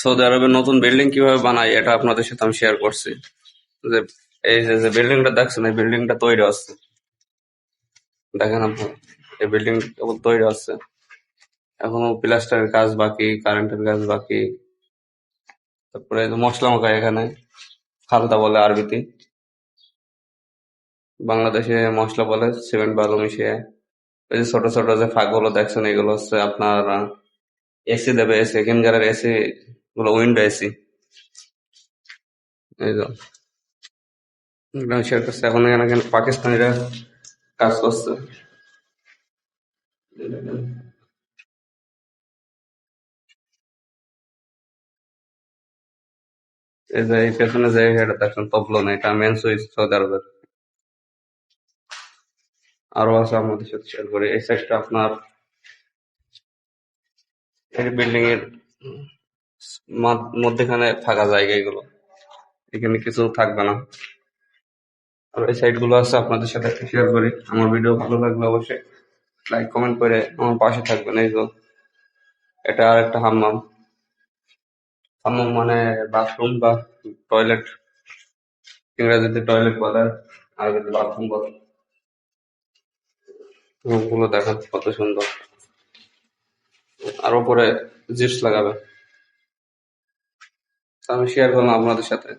Saudi আরবে নতুন building কীভাবে বানায়, এটা আপনাদের সাথে আমি শেয়ার করছি। যে এই যে বিল্ডিংটা দেখছেন, এই বিল্ডিংটা তৈরি হচ্ছে। দেখেন আপনারা এই বিল্ডিং তৈরি হচ্ছে। এখনও প্লাস্টারের কাজ বাকি কারেন্টের কাজ বাকি। তারপরে মশলা মাখায় এখানে খালতা বলে আরবিতে। বাংলাদেশে মশলা বলে সিমেন্ট বালু মিশিয়ে। এই যে ছোট ছোট যে ফাঁকগুলো দেখছেন, এগুলো হচ্ছে আপনার এসি দেবে এসি এখানকার এসি গুলো উইন্ডো এসি এই তো। এগুলো করছে। এখন এখানে পাকিস্তানিরা কাজ করছে। এই এটা আমাদের সাথে শেয়ার করি। এই আপনার বিল্ডিং এর মধ্যেখানে ফাঁকা জায়গা এগুলো এখানে কিছু থাকবে না। আর এই সাইডগুলো আছে, আপনাদের সাথে শেয়ার করি। আমার ভিডিও ভালো লাগলে অবশ্যই লাইক কমেন্ট করে আমার পাশে থাকবেন, এই এটা আর একটা হাম্মাম। হাম্মাম মানে বাথরুম বা টয়লেট ইংরেজিতে টয়লেট বলে আর বাথরুম বলে। রুমগুলো দেখেন কত সুন্দর। আর ওপরে জিপস লাগাবে। আমি শেয়ার করলাম আপনাদের সাথে।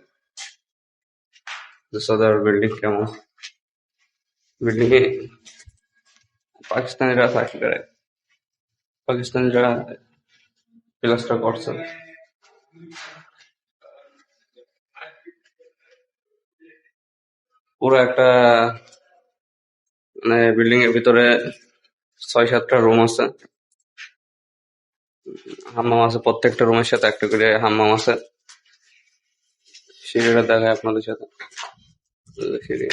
যে সৌদি বিল্ডিং কেমন? বিল্ডিং এ পাকিস্তানিরা চাকরি করে পাকিস্তানিরা প্লাস্টার করছে। পুরো একটা মানে বিল্ডিং এর ভিতরে ছয় সাতটা রুম আছে। হাম্মাম আছে, প্রত্যেকটা রুমের সাথে একটা করে হাম্মাম আছে। সিঁড়িটা দেখাই আপনাদের সাথে। সিঁড়ি